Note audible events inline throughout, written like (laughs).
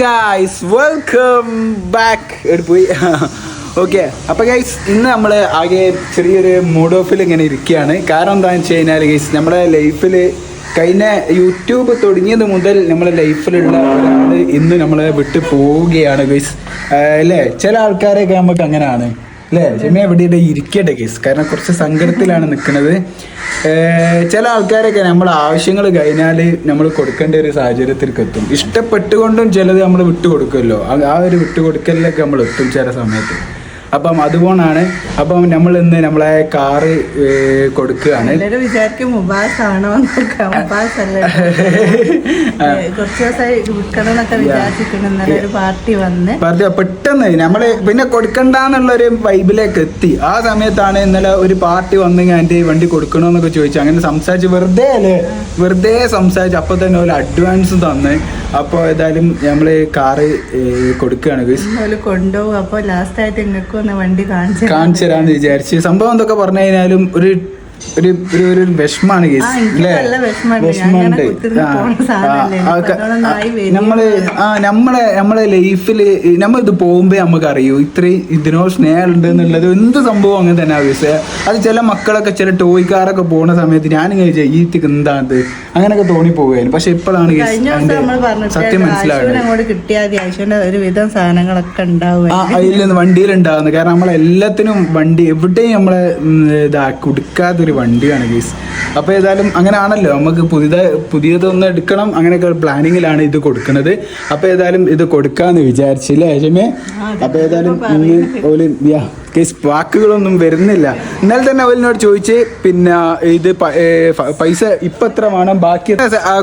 Guys welcome back പോയി. Okay അപ്പോൾ guys ഇന്ന് നമ്മൾ ആകെ ചെറിയൊരു മൂഡ് ഓഫിൽ ഇങ്ങനെ ഇരിക്കുകയാണ്. കാരണം എന്താണെന്ന് വെച്ച് കഴിഞ്ഞാൽ ഗൈസ് നമ്മുടെ ലൈഫിൽ കഴിഞ്ഞ യൂട്യൂബ് തുടങ്ങിയത് മുതൽ നമ്മുടെ ലൈഫിലുള്ള ഒരാൾ ഇന്ന് നമ്മളെ വിട്ടു പോവുകയാണ് ഗൈസ് അല്ലേ? ചില ആൾക്കാരെയൊക്കെ നമുക്ക് അങ്ങനെയാണ്. അല്ലേ? ജിമ്മ എവിടെ ഇരിക്കേണ്ട കേസ് കാരണം കുറച്ച് സങ്കടത്തിലാണ് നിൽക്കുന്നത് ചില ആൾക്കാരൊക്കെ നമ്മൾ ആവശ്യങ്ങൾ കഴിഞ്ഞാൽ നമ്മൾ കൊടുക്കേണ്ട ഒരു സാഹചര്യത്തിലേക്ക് എത്തും. ഇഷ്ടപ്പെട്ടുകൊണ്ടും ചിലത് നമ്മൾ വിട്ടുകൊടുക്കുമല്ലോ. ആ ഒരു വിട്ടുകൊടുക്കലിലൊക്കെ നമ്മൾ എത്തും ചില സമയത്ത്. അപ്പം അതുകൊണ്ടാണ് അപ്പം നമ്മൾ ഇന്ന് നമ്മളെ കാറ് കൊടുക്കുകയാണ്. വിചാരിക്കും മുബാസ് ആണോ എന്നൊക്കെ. മുബാസ് അല്ലേ? കുറച്ച് ദിവസമായി വിൽക്കണം എന്നൊക്കെ വിചാരിച്ചിട്ടുണ്ട്. ഇന്നലെ ഒരു പാർട്ടി വന്ന്. പറഞ്ഞ പെട്ടെന്ന് നമ്മൾ പിന്നെ കൊടുക്കണ്ടെന്നുള്ള ഒരു വൈബിലേക്ക് എത്തി. ആ സമയത്താണ് ഇന്നലെ ഒരു പാർട്ടി വന്ന് ഞാൻ എന്റെ വണ്ടി കൊടുക്കണമെന്നൊക്കെ ചോദിച്ചു. അങ്ങനെ സംസാരിച്ച് വെറുതെ അല്ലേ? വെറുതെ സംസാരിച്ച് അപ്പൊ തന്നെ ഒരു അഡ്വാൻസ് തന്ന്. അപ്പോൾ ഏതായാലും നമ്മൾ കാറ് കൊടുക്കുകയാണ് കൊണ്ടുപോകും. അപ്പൊ ലാസ്റ്റ് ആയിട്ട് നിങ്ങൾക്ക് ഒന്ന് വണ്ടി കാണിച്ചു കാണിച്ചു തരാന്ന് വിചാരിച്ച്. സംഭവം എന്തൊക്കെ പറഞ്ഞു കഴിഞ്ഞാലും ഒരു ഒരു ഒരു ഒരു വിഷമാണ് കേസ് വിഷമമുണ്ട്. നമ്മൾ ആ നമ്മളെ നമ്മളെ ലൈഫിൽ നമ്മൾ ഇത് പോകുമ്പോ നമുക്ക് അറിയൂ ഇത്രയും ഇതിനോ സ്നേഹം ഉണ്ട് എന്നുള്ളത് എന്ത് സംഭവം അങ്ങനെ തന്നെ ആവശ്യം അത് ചില മക്കളൊക്കെ ചില ടോയ്ക്കാരൊക്കെ പോണ സമയത്ത് ഞാനിങ്ങനെ വിചാരിക്കും, ഈ എന്താത് അങ്ങനെയൊക്കെ തോന്നി പോവുകയായിരുന്നു പക്ഷെ ഇപ്പോഴാണ് സത്യം മനസ്സിലാവുന്നത് കിട്ടിയാൽ മതി. ആശുവിന്റെ സാധനങ്ങളൊക്കെ ഉണ്ടാവും അതിൽ വണ്ടിയിലുണ്ടാകുന്നത് കാരണം നമ്മളെല്ലാത്തിനും വണ്ടി എവിടെയും നമ്മളെ ഇതാക്കി ഇതാ കൊടുക്കാത്തൊരു വണ്ടിയാണ് ഗീസ് അപ്പോൾ ഏതായാലും അങ്ങനെ ആണല്ലോ നമുക്ക് പുതിയ പുതിയതൊന്ന് എടുക്കണം. അങ്ങനെയൊക്കെ പ്ലാനിങ്ങിലാണ് ഇത് കൊടുക്കുന്നത്. അപ്പോൾ ഏതായാലും ഇത് കൊടുക്കാമെന്ന് വിചാരിച്ചില്ലേ ഏജമേ അപ്പോൾ ഏതായാലും ഇന്ന് ഓൽ യാ. കേസ് വാക്കുകളൊന്നും വരുന്നില്ല. ഇന്നലെ തന്നെ അവലിനോട് ചോദിച്ച് പിന്നെ ഇത് പൈസ ഇപ്പം എത്ര വേണം? ബാക്കി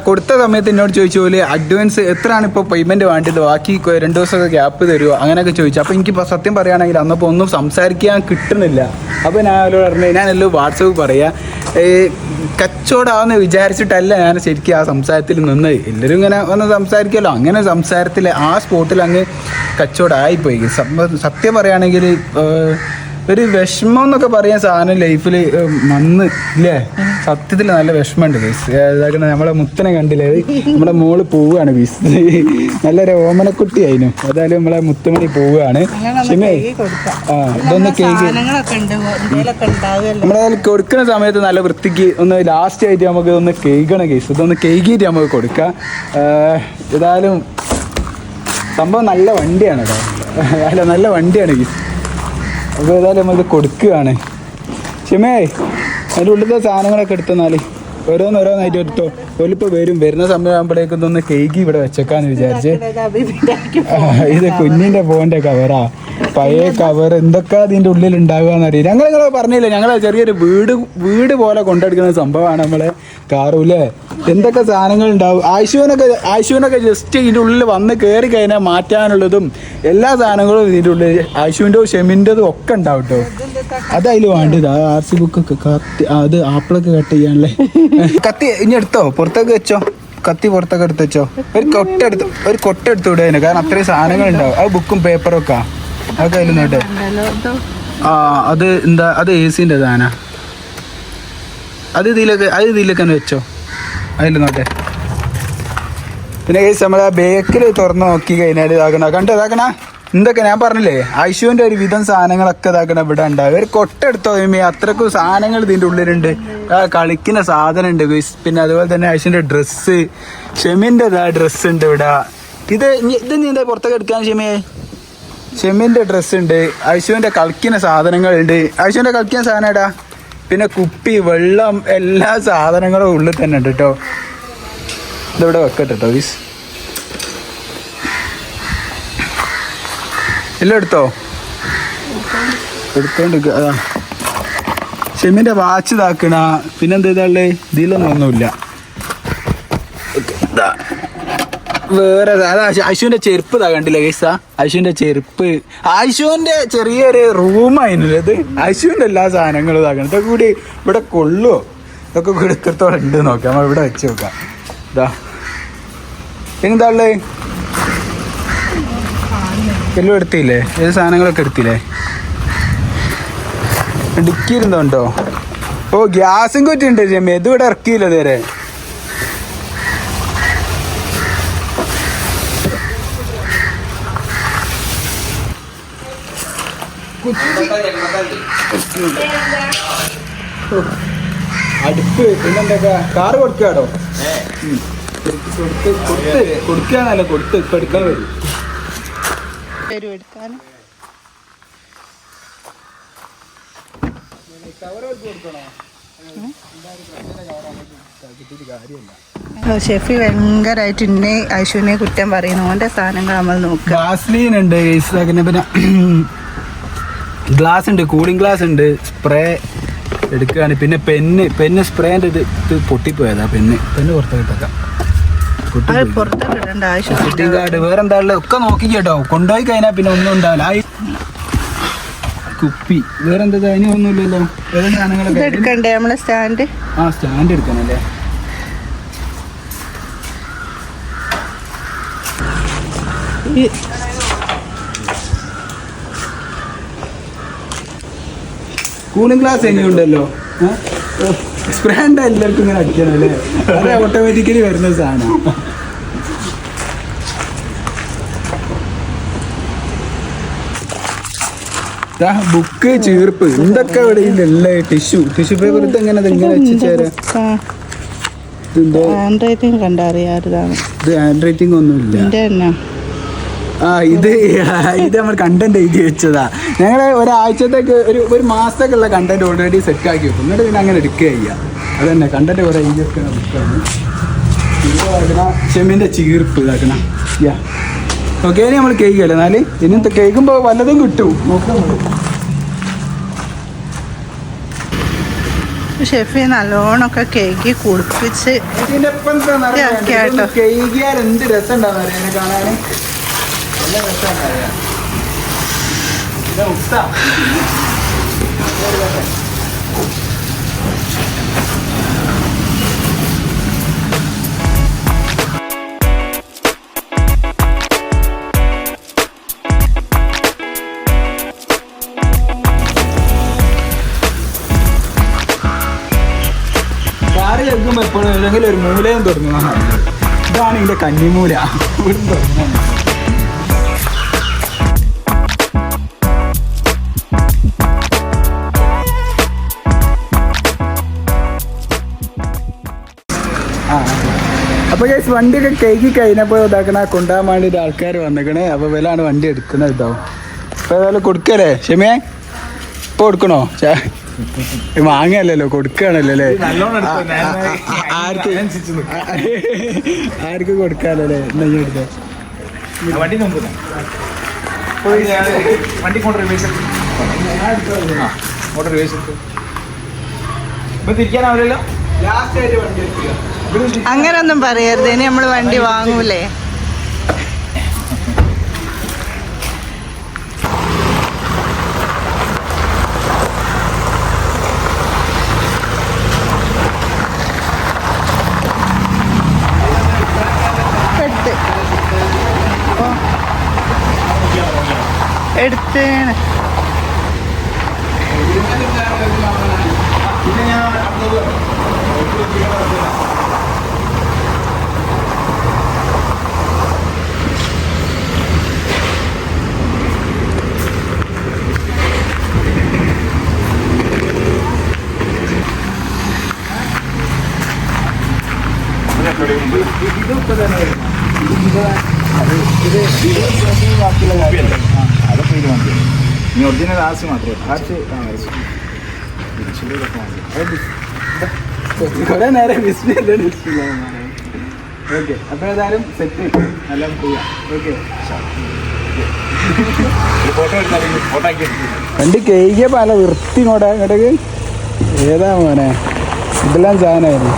കൊടുത്ത സമയത്ത് എന്നോട് ചോദിച്ചു പോലെ അഡ്വാൻസ് എത്രയാണ് ഇപ്പോൾ പേയ്മെന്റ് വേണ്ടത്? ബാക്കി രണ്ടു ദിവസമൊക്കെ ഗ്യാപ്പ് തരുമോ അങ്ങനെയൊക്കെ ചോദിച്ചു. അപ്പോൾ എനിക്ക് ഇപ്പൊ സത്യം പറയുകയാണെങ്കിൽ അന്നപ്പോൾ ഒന്നും സംസാരിക്കാൻ കിട്ടുന്നില്ല. അപ്പോൾ ഞാൻ അവരോട് പറഞ്ഞു ഞാനെല്ലാം വാട്സപ്പ് പറയാ. കച്ചവടമാണെന്ന് വിചാരിച്ചിട്ടല്ല ഞാൻ ശരിക്കും ആ സംസാരത്തിൽ നിന്ന്. എല്ലാവരും ഇങ്ങനെ ഒന്ന് സംസാരിക്കുമല്ലോ അങ്ങനെ സംസാരത്തിൽ ആ സ്പോട്ടിൽ അങ്ങ് കച്ചവടമായിപ്പോയി സത്യം പറയുകയാണെങ്കിൽ ഒരു വിഷമം എന്നൊക്കെ പറയാൻ സാധനം ലൈഫിൽ വന്ന് ഇല്ലേ? സത്യത്തിൽ നല്ല വിഷമമുണ്ട് ബീസ് ഇതാക്കണ നമ്മളെ മുത്തനെ കണ്ടില്ലേ? നമ്മളെ മോൾ പോവുകയാണ് ബീസ് നല്ലൊരു ഓമനക്കുട്ടി ആയിരുന്നു അതായത് നമ്മളെ മുത്തുമണി പോവുകയാണ്. നമ്മളെ ആ ഇതൊന്ന് കേക്ക് കൊടുക്കുന്ന സമയത്ത് നല്ല വൃത്തിക്ക് ഒന്ന് ലാസ്റ്റ് ആയിട്ട് നമുക്ക് ഒന്ന് കേൾക്കണം കേസ് ഇതൊന്ന് കേക്കിയിട്ട് നമുക്ക് കൊടുക്കാം. ഏതായാലും സംഭവം നല്ല വണ്ടിയാണ് കേട്ടോ അല്ല നല്ല വണ്ടിയാണ് കേസ് അപ്പോൾ ഏതായാലും നമ്മളിത് കൊടുക്കുകയാണ്. ക്ഷമേ അതിന്റെ ഉള്ളിലത്തെ സാധനങ്ങളൊക്കെ എടുത്തെന്നാൽ ഓരോന്നോരോന്നായിട്ട് എടുത്തോ. ഒലിപ്പോൾ വരും. വരുന്ന സമയമാകുമ്പോഴേക്കും ഇതൊന്ന് കേക്ക് ഇവിടെ വെച്ചേക്കാന്ന് വിചാരിച്ച്. ഇത് കുഞ്ഞിന്റെ ഫോണിന്റെ കവറാ പഴയ കവർ എന്തൊക്കെ അതിന്റെ ഉള്ളിൽ ഉണ്ടാവുക ഞങ്ങൾ നിങ്ങളെ പറഞ്ഞില്ലേ ഞങ്ങളെ ചെറിയൊരു വീട് വീട് പോലെ കൊണ്ടെടുക്കുന്ന സംഭവമാണ് നമ്മളെ കാറൂല്ലേ? എന്തൊക്കെ സാധനങ്ങൾ ഉണ്ടാവും? ആശുവിനൊക്കെ ആശുവിനൊക്കെ ജസ്റ്റ് ഇതിന്റെ ഉള്ളിൽ വന്ന് കയറി കഴിഞ്ഞാൽ മാറ്റാനുള്ളതും എല്ലാ സാധനങ്ങളും ഇതിന്റെ ഉള്ളിൽ ആശുവിന്റെ ഷെമിന്റെതും ഒക്കെ ഉണ്ടാവും കേട്ടോ അതതിൽ വേണ്ടത്. ആർ സി ബുക്കൊക്കെ കത്തി അത് ആപ്പിളൊക്കെ കട്ട് ചെയ്യാനല്ലേ? കത്തി ഇനി എടുത്തോ? പുറത്തൊക്കെ വെച്ചോ? കത്തി പുറത്തൊക്കെ എടുത്ത് വെച്ചോ? ഒരു കൊട്ടെടുത്ത് ഒരു കൊട്ടെടുത്ത് വിടുക കാരണം അത്രയും സാധനങ്ങൾ ഉണ്ടാവും. അത് ബുക്കും പേപ്പറും ഒക്കെ. അതൊക്കെ അതിൽ നോട്ടെ ആ അത് എന്താ അത് എ സിന്റെ അത് ഇതിലൊക്കെ അത് ഇതിലൊക്കെ തന്നെ വെച്ചോ. അതിൽ നോട്ടെ പിന്നെ കേസ് ആ ബേക്കിൽ തുറന്ന് നോക്കി കഴിഞ്ഞാൽ ഇതാക്കണ കണ്ടോ ഇതാക്കണ? എന്തൊക്കെ ഞാൻ പറഞ്ഞില്ലേ ഐശുവിന്റെ ഒരു വിധം സാധനങ്ങളൊക്കെ ഇതാക്കണ ഇവിടെ ഉണ്ടാവും ഒരു കൊട്ടെടുത്തോ ഇമ്മി അത്രക്കും സാധനങ്ങൾ ഇതിന്റെ ഉള്ളിലുണ്ട്. ആ കളിക്കുന്ന സാധനം ഉണ്ട് പിന്നെ അതുപോലെ തന്നെ ഐശുവിന്റെ ഡ്രസ്സ് ഷെമിന്റെ ഡ്രസ്സ് ഉണ്ട് ഇവിടെ. ഇത് ഇത് നീ എന്താ പുറത്തൊക്കെ എടുക്കാൻ ഷെമിയെ? ഷെമിന്റെ ഡ്രസ്സ് ഉണ്ട് ഐശുവിന്റെ കളിക്കുന്ന സാധനങ്ങളുണ്ട്. ഐശുവിന്റെ കളിക്കുന്ന സാധനം ഏടാ പിന്നെ കുപ്പി വെള്ളം എല്ലാ സാധനങ്ങളും ഉള്ളിൽ തന്നെ ഉണ്ട് കേട്ടോ ഇതിവിടെ വെക്കട്ടെ കേട്ടോ വീസ് ഇല്ല എടുത്തോ? എടുത്തോണ്ട് ഷെമിന്റെ വാച്ച് ഇതാക്കണ പിന്നെന്താ ഇതാൾ ഇതിലൊന്നും ഒന്നുമില്ല ഓക്കേ, ഇതാ. വേറെ അശുവിന്റെ ചെരുപ്പ് ഇതാ കണ്ടില്ലേ ഗൈസ അശുവിന്റെ ചെരുപ്പ്. അശുവിന്റെ ചെറിയൊരു റൂമായിരുന്നു ഇത്. അശുവിന്റെ എല്ലാ സാധനങ്ങളും ഇതാക്കണം ഇതൊക്കെ കൂടി ഇവിടെ കൊള്ളുവോ? ഇതൊക്കെ കൂടി എത്രത്തോളം ഉണ്ട് നോക്കാം. നമ്മൾ ഇവിടെ വെച്ച് നോക്കാം. ഇതാ. എന്താ എല്ലാം എടുത്തില്ലേ? ഏത് സാധനങ്ങളൊക്കെ എടുത്തില്ലേ? ഡിക്കിയിരുന്നുണ്ടോ ഓ ഗ്യാസും കുറ്റിണ്ട് ജമ്മി ഇത് ഇവിടെ ഇറക്കിയില്ല ഇതുവരെ. അടുപ്പ് പിന്നെന്തൊക്കെ? കാറ് കൊടുക്കാടോ? കൊടുത്ത് കൊടുത്ത് കൊടുക്കുകയാണല്ലോ കൊടുത്ത് ഇപ്പൊ എടുക്കാൻ വരും. വരും എടുക്കാൻ ഷെഫി ഭയങ്കരമായിട്ട് ഇന്നെ ഐശുവിനെ കുറ്റം പറയുന്നു. ഓന്റെ സാധനങ്ങൾ നമ്മൾ നോക്കുക പിന്നെ ഗ്ലാസ് ഉണ്ട് കൂളിംഗ് ഗ്ലാസ് ഉണ്ട്. സ്പ്രേ എടുക്കുകയാണ്. പിന്നെ പെന്ന് പെന്ന് സ്പ്രേന്റെ ഇത് ഇത് പൊട്ടിപ്പോയതാ പെന്ന് പെന്ന് പുറത്തേക്കാം വിസിറ്റിംഗ് കാർഡ് വേറെ എന്താ ഉള്ളത്? ഒക്കെ നോക്കി കേട്ടോ. കൊണ്ടുപോയി കഴിഞ്ഞാൽ പിന്നെ ഒന്നും ഉണ്ടാവില്ല. ആ കുപ്പി. വേറെ എന്താ അതിന് ഒന്നുമില്ലല്ലോ വേറെ സാധനങ്ങളൊക്കെ എടുക്കണ്ടേ നമ്മളെ സ്റ്റാൻഡ് ആ സ്റ്റാൻഡ് എടുക്കണല്ലേ? കൂളിംഗ് ഗ്ലാസ് എങ്ങനെയുണ്ടല്ലോ സ്പ്രാൻഡ് എല്ലാവർക്കും ഇങ്ങനെ അടിക്കണം അല്ലേ? അത് ഓട്ടോമാറ്റിക്കലി വരുന്ന സാധനം. ബുക്ക് ചീർപ്പ്. എന്തൊക്കെ ഇവിടെ ഇല്ലേ ടിഷ്യൂ ടിഷ്യൂ പേപ്പർ ഇത് എങ്ങനെ ഇങ്ങനെ ഹാൻഡ് റൈറ്റിംഗ് കണ്ടറിയാതാണ് ഇത് ഹാൻഡ് റൈറ്റിംഗ് ഒന്നുമില്ല. ആ ഇത് (laughs) ഇത് നമ്മൾ കണ്ടന്റ് എഴുതി വെച്ചതാ. ഞങ്ങൾ ഒരാഴ്ചത്തേക്ക് ഒരു ഒരു മാസത്തേക്കുള്ള കണ്ടന്റ് ഓൾറെഡി സെറ്റ് ആക്കി വെക്കും. എന്നിട്ട് പിന്നെ അങ്ങനെ എടുക്കുക ചെയ്യുക തന്നെ കണ്ടന്റ് കുറെ എഴുതി വെക്കുന്ന ബുക്കാണ് ചെമ്മിന്റെ ചീർപ്പ് ഇതാക്കണ. യാ ഓക്കെ ഇനി നമ്മൾ കേക്ക് അല്ലേ? എന്നാൽ ഇനി കേൾക്കുമ്പോൾ വല്ലതും കിട്ടും. നോക്കാം ഷെഫി നല്ലോണമൊക്കെ കേക്ക് കുളിപ്പിച്ച് കേട്ടോ. ഇതൊന്ന് എന്ത് രസം കാണാൻ നല്ല രസമാണ് അറിയാം ഇത് കേൾക്കുമ്പോൾ എപ്പോഴും ഏതെങ്കിലും ഒരു മൂലയും തുടങ്ങുന്നതാണ് ഇതാണ് ഇതിന്റെ കന്നിമൂല. ഇവിടെ തുടങ്ങുന്നത് അപ്പൊ ഗൈസ് വണ്ടിയൊക്കെ കൈക്ക് കഴിഞ്ഞപ്പോൾ ഇതാക്കണ കൊണ്ടുപോകാൻ വേണ്ടിയിട്ട് ആൾക്കാർ വന്നേക്കണേ. അപ്പൊ വിലാണ് വണ്ടി എടുക്കുന്നത് കേട്ടോ അപ്പൊ ഏതായാലും കൊടുക്കല്ലേ ക്ഷമേ ഇപ്പൊ കൊടുക്കണോ? വാങ്ങല്ലോ കൊടുക്കുകയാണല്ലോ അല്ലേ? ആർക്ക്? അല്ലേ? എടുത്തോ. വണ്ടി വണ്ടി കൊണ്ട് റിവേഴ്സ് കൊണ്ട് റിവേഴ്സ് എടുത്തു. ഇപ്പൊ തിരിക്കാനാവില്ലല്ലോ? ലാസ്റ്റ് ആയിട്ട് വണ്ടി എടുക്കുക. അങ്ങനൊന്നും പറയരുത്. ഇനി നമ്മൾ വണ്ടി വാങ്ങൂലേ. എടുത്തേ അതൊക്കെ ഇത് നേരം ഡിസ്പ്ലേ ഓക്കെ അപ്പൊ ഏതായാലും സെറ്റ് എല്ലാം ചെയ്യാം ഓക്കെ. പല വൃത്തി ഇങ്ങോട്ടെ ഇങ്ങോട്ടേക്ക്. ഏതാ മോനെ? ഇതെല്ലാം സാധനമായിരുന്നു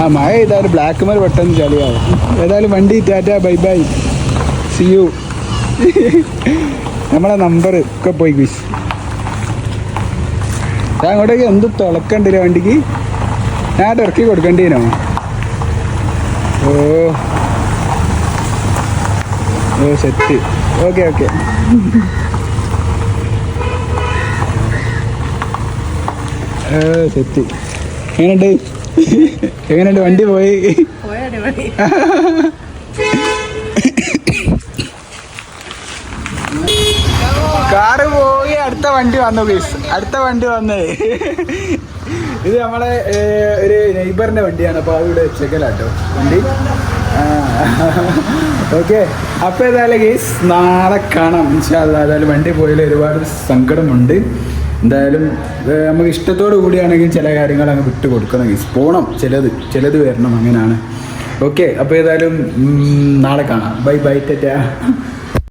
ആ മഴ ചെയ്താലും ബ്ലാക്ക് മേൽ പെട്ടെന്ന് ചളിയാവും. ഏതായാലും വണ്ടി tata bye bye see you നമ്മളെ നമ്പർ ഒക്കെ പോയി ക്വിസ് ഞാൻ അങ്ങോട്ടേക്ക് എന്ത് തിളക്കണ്ടില്ല വണ്ടിക്ക്? ഞാൻ ഇറക്കി കൊടുക്കേണ്ടീനോ? ഓ. ഓ സെറ്റ് ഓക്കെ ഓക്കെ സെറ്റ് എങ്ങനെയുണ്ട്? എങ്ങനെയുണ്ട് വണ്ടി പോയി? കാറ് പോയി അടുത്ത വണ്ടി വന്നു പ്ലീസ് അടുത്ത വണ്ടി വന്നേ. ഇത് നമ്മളെ ഒരു നെയ്ബറിന്റെ വണ്ടിയാണ്. അപ്പോൾ അവിടെ ചെക്കലാട്ടോ വണ്ടി? ഓക്കെ. അപ്പോൾ ഏതായാലും ഗീസ് നാളെ കാണാം ഇൻഷാല്ല ഏതായാലും വണ്ടി പോയാലും ഒരുപാട് സങ്കടമുണ്ട്. എന്തായാലും നമുക്ക് ഇഷ്ടത്തോടു കൂടിയാണെങ്കിൽ ചില കാര്യങ്ങൾ അങ്ങ് വിട്ടു കൊടുക്കണം. പോകണം ചിലത് ചിലത് വരണം അങ്ങനെയാണ്. ഓക്കെ അപ്പോൾ ഏതായാലും നാളെ കാണാം. Bye bye tata.